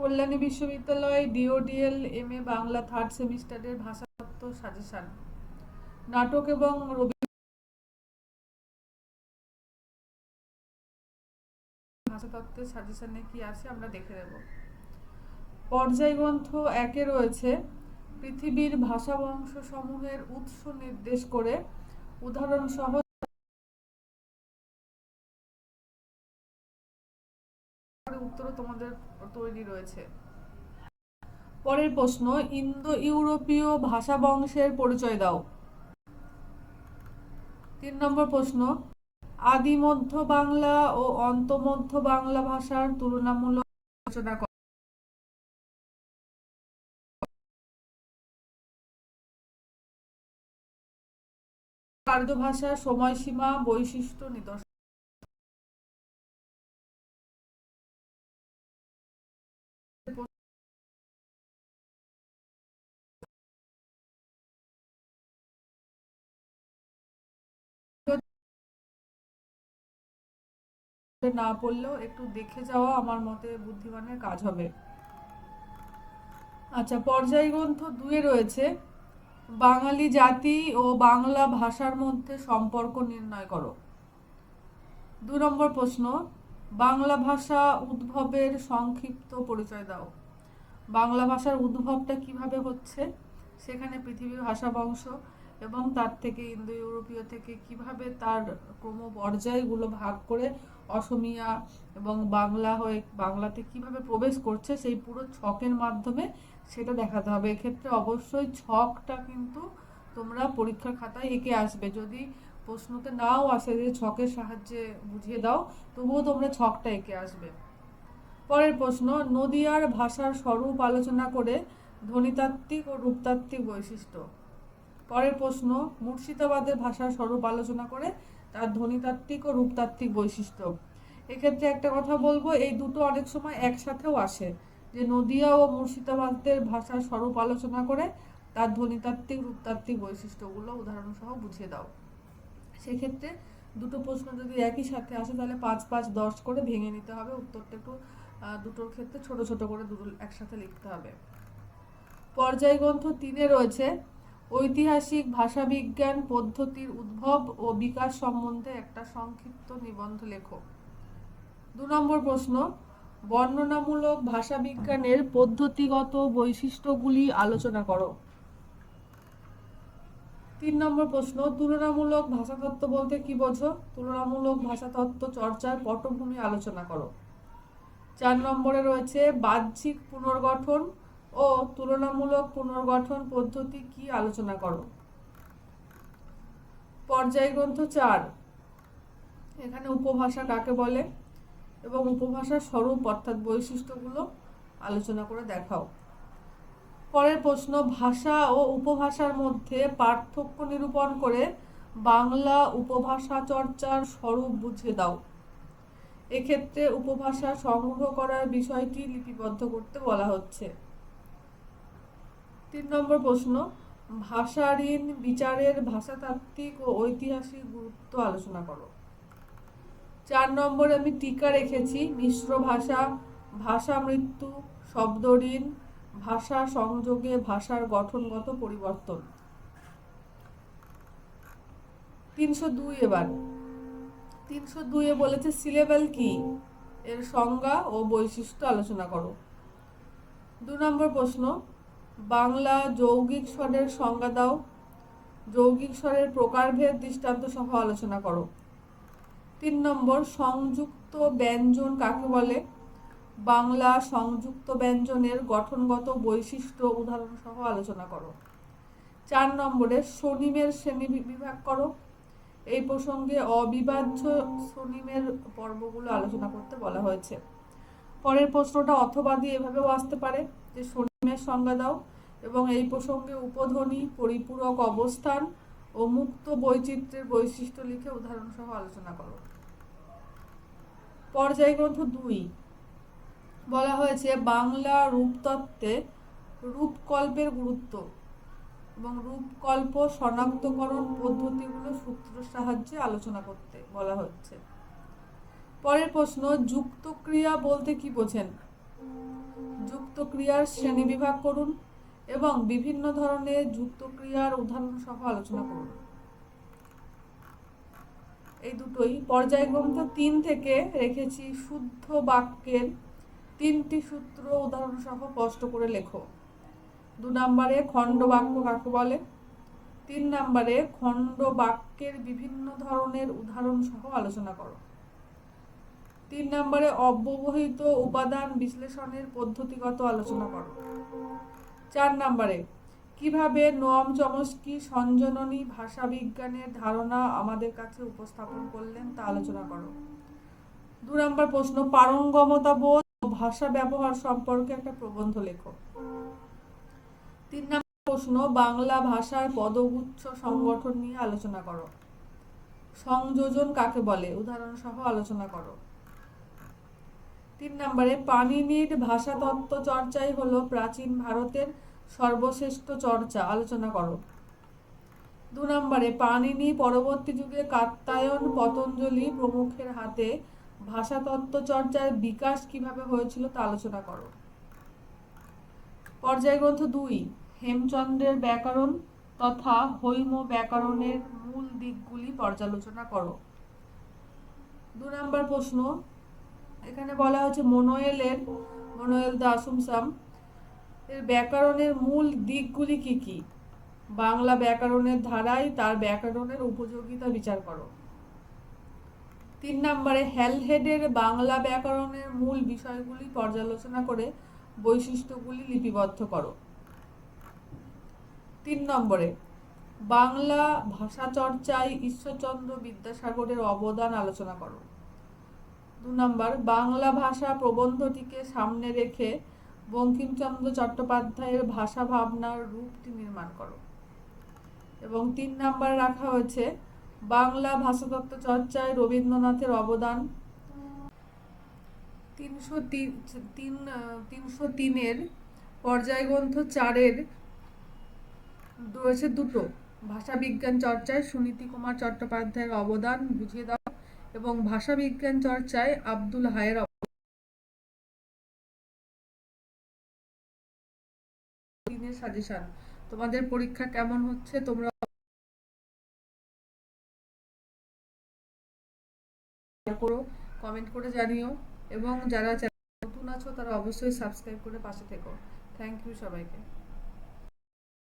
কল্যাণী বিশ্ববিদ্যালয় DODL M A Bangla third সেমিস্টারের ভাষাতত্ত্ব সাজেশন নাটক এবং রবি ভাষাতত্ত্বের সাজেশনে কি আছে আমরা দেখে নেব। পর্যায় গ্রন্থ একে রয়েছে, পৃথিবীর ভাষাবংশ সমূহের উৎস নির্দেশ করে। উদাহরণ তোমাদের তৈরি রয়েছে। পরের প্রশ্ন ইন্দো ইউরোপীয় ভাষা বংশের পরিচয় দাও। তিন নম্বর প্রশ্ন আদি মধ্য বাংলা ও অন্ত মধ্য বাংলা ভাষার তুলনামূলক আলোচনা করো। কার্য ভাষার সময়সীমা, বৈশিষ্ট্য নিদর্শন। না পড়লেও একটু দেখে যাওয়া আমার মতে বুদ্ধিমানের কাজ হবে। আচ্ছা পর্যায় গ্রন্থ দুয়ে রয়েছে, বাঙালি জাতি ও বাংলা ভাষার মধ্যে সম্পর্ক নির্ণয় করো। দু নম্বর প্রশ্ন, বাংলা ভাষা উদ্ভবের সংক্ষিপ্ত পরিচয় দাও। বাংলা ভাষার উদ্ভবটা কীভাবে হচ্ছে? সেখানে পৃথিবীর ভাষা বংশ এবং তার থেকে ইন্দো ইউরোপীয় থেকে কীভাবে তার ক্রম পর্যায়গুলো ভাগ করে অসমিয়া এবং বাংলা হয়ে বাংলাতে কীভাবে প্রবেশ করছে সেই পুরো ছকের মাধ্যমে সেটা দেখাতে হবে। এক্ষেত্রে অবশ্যই ছকটা কিন্তু তোমরা পরীক্ষার খাতায় এঁকে আসবে। যদি প্রশ্নতে নাও আসে যে ছকের সাহায্যে বুঝিয়ে দাও, তবুও তোমরা ছকটা এঁকে আসবে। পরের প্রশ্ন, নদিয়ার ভাষার স্বরূপ আলোচনা করে ধ্বনিতাত্ত্বিক ও রূপতাত্ত্বিক বৈশিষ্ট্য। পরের প্রশ্ন, মুর্শিদাবাদের ভাষার স্বরূপ আলোচনা করে তার ধ্বনিতাত্ত্বিক ও রূপতাত্ত্বিক বৈশিষ্ট্য। এক্ষেত্রে একটা কথা বলব, এই দুটো অনেক সময় একসাথেও আসে। যে নদিয়া ও মুর্শিদাবাদের ভাষার স্বরূপ আলোচনা করে তার ধ্বনিতাত্ত্বিক, রূপতাত্ত্বিক বৈশিষ্ট্যগুলো উদাহরণসহ বুঝিয়ে দাও। সেক্ষেত্রে দুটো প্রশ্ন যদি একই সাথে আসে, তাহলে পাঁচ পাঁচ দশ করে ভেঙে নিতে হবে। উত্তরটা একটু দুটোর ক্ষেত্রে ছোট ছোট করে দুটো একসাথে লিখতে হবে। পর্যায় গ্রন্থ তিনে রয়েছে ঐতিহাসিক ভাষাবিজ্ঞান পদ্ধতির উদ্ভব ও বিকাশ সম্বন্ধে একটা সংক্ষিপ্ত নিবন্ধ লেখো। দু নম্বর প্রশ্ন, বর্ণনামূলক ভাষাবিজ্ঞানের পদ্ধতিগত বৈশিষ্ট্যগুলি আলোচনা করো। তিন নম্বর প্রশ্ন, তুলনামূলক ভাষাতত্ত্ব বলতে কি বোঝো? তুলনামূলক ভাষাতত্ত্ব চর্চার পটভূমি আলোচনা করো। চার নম্বরে রয়েছে বাহ্যিক পুনর্গঠন ও তুলনামূলক পুনর্গঠন পদ্ধতি কি আলোচনা করো? পর্যায় গ্রন্থ চার। এখানে উপভাষা কাকে বলে? এবং উপভাষার স্বরূপ অর্থাৎ বৈশিষ্ট্যগুলো আলোচনা করে দেখাও। পরের প্রশ্ন, ভাষা ও উপভাষার মধ্যে পার্থক্য নিরূপণ করে বাংলা উপভাষা চর্চার স্বরূপ বুঝিয়ে দাও। এক্ষেত্রে উপভাষা সংগ্রহ করার বিষয়টি লিপিবদ্ধ করতে বলা হচ্ছে। তিন নম্বর প্রশ্ন ভাষা ঋণ বিচারের ভাষাতাত্ত্বিক ও ঐতিহাসিক গুরুত্ব আলোচনা করো। চার নম্বরে আমি টিকা রেখেছি, মিশ্র ভাষা ভাষা মৃত্যু, শব্দ ঋণ, ভাষা সংযোগে ভাষার গঠনগত পরিবর্তন। তিনশো দুই এবার। তিনশো দুইয়ে বলেছে সিলেবেল কি? এর সংজ্ঞা ও বৈশিষ্ট্য আলোচনা করো। দু নম্বর প্রশ্ন বাংলা যৌগিক স্বরের সংজ্ঞা দাও। যৌগিক স্বরের প্রকারভেদ দৃষ্টান্ত সহ আলোচনা করো। তিন নম্বর, সংযুক্ত ব্যঞ্জন কাকে বলে? বাংলা সংযুক্ত ব্যঞ্জনের গঠনগত বৈশিষ্ট্য উদাহরণ সহ আলোচনা করো। চার নম্বরে, স্বনিমের শ্রেণি বিভাগ করো। এই প্রসঙ্গে অবিবাহ্য স্বনিমের পর্বগুলো আলোচনা করতে বলা হয়েছে। পরের প্রশ্নটা অথবা দিয়ে এভাবেও আসতে পারে। যে স্বনিমের সংজ্ঞা দাও এবং এই প্রসঙ্গে উপধ্বনি, পরিপূরক অবস্থান ও মুক্ত বৈচিত্র্যের বৈশিষ্ট্য লিখে উদাহরণ সহ আলোচনা করো। পর্যায় গ্রন্থ দুই। বলা হয়েছে, বাংলা রূপতত্ত্বে রূপকল্পের গুরুত্ব এবং রূপকল্প শনাক্তকরণ পদ্ধতিগুলো সূত্রের সাহায্যে আলোচনা করতে বলা হচ্ছে। পরের প্রশ্ন, যুক্তক্রিয়া বলতে কি বোঝেন? যুক্ত ক্রিয়ার শ্রেণীবিভাগ করুন এবং বিভিন্ন ধরনের যুক্ত ক্রিয়ার উদাহরণ সহ আলোচনা করুন। এই দুটোই পর্যায়ক্রমিত তিন থেকে রেখেছি শুদ্ধ বাক্যের তিনটি সূত্র উদাহরণ সহ স্পষ্ট করে লেখো। দু নম্বরে খণ্ড বাক্য কাকে বলে? তিন নম্বরে খণ্ড বাক্যের বিভিন্ন ধরনের উদাহরণ সহ আলোচনা করো। তিন নম্বরে অব্যবহিত উপাদান বিশ্লেষণের পদ্ধতিগত আলোচনা করো। চার নম্বরে, কীভাবে নোয়াম চমস্কি সঞ্জননী ভাষাবিজ্ঞানের ধারণা আমাদের কাছে উপস্থাপন করলেন তা আলোচনা করো। দু নম্বর প্রশ্ন, পারঙ্গমতা বোধ ও ভাষা ব্যবহার সম্পর্কে একটা প্রবন্ধ লেখো। তিন নম্বর প্রশ্ন, বাংলা ভাষার পদগুচ্ছ সংগঠন নিয়ে আলোচনা করো। সংযোজন কাকে বলে? উদাহরণ সহ আলোচনা করো। তিন নম্বরে পাণিনির ভাষাতত্ত্ব চর্চাই হলো প্রাচীন ভারতের সর্বশ্রেষ্ঠ চর্চা। আলোচনা করো। দু নম্বরে পাণিনি পরবর্তী যুগে কাত্তায়ন পতঞ্জলি প্রমুখের হাতে ভাষাতত্ত্ব চর্চার বিকাশ কীভাবে হয়েছিল তা আলোচনা করো। পর্যায় গ্রন্থ দুই, হেমচন্দ্রের ব্যাকরণ তথা হৈম ব্যাকরণের মূল দিকগুলি পর্যালোচনা করো। দু নম্বর প্রশ্ন এখানে বলা হচ্ছে মোনোয়েলের, মোনোয়েল দাসুমসাম, এর ব্যাকরণের মূল দিকগুলি কি কি? বাংলা ব্যাকরণের ধারায় তার ব্যাকরণের উপযোগিতা বিচার করো। তিন নম্বরে হ্যালহেডের বাংলা ব্যাকরণের মূল বিষয়গুলি পর্যালোচনা করে বৈশিষ্ট্যগুলি লিপিবদ্ধ করো। তিন নম্বরে, বাংলা ভাষা চর্চায় ঈশ্বরচন্দ্র বিদ্যাসাগরের অবদান আলোচনা করো। দু নম্বর, বাংলা ভাষা প্রবন্ধটিকে সামনে রেখে বঙ্কিমচন্দ্র চট্টোপাধ্যায়ের ভাষা ভাবনার রূপটি নির্মাণ করো। এবং তিন নাম্বার রাখা হয়েছে, বাংলা ভাষাতত্ত্ব চর্চায় রবীন্দ্রনাথের অবদান। তিনশো তিন তিন, তিনশো তিনের পর্যায়গ্রন্থ চারের রয়েছে দুটো, ভাষাবিজ্ঞান চর্চায় সুনীতি কুমার চট্টোপাধ্যায়ের অবদান, বুঝিয়ে দাও। এবং ভাষাবিজ্ঞান চর্চায় আব্দুল হায়ের সাজেশন। তোমাদের পরীক্ষা কেমন হচ্ছে? তোমরা করো কমেন্ট করে জানিও। এবং যারা নতুন আছো, তারা অবশ্যই সাবস্ক্রাইব করে পাশে থেকো। থ্যাংক ইউ সবাইকে।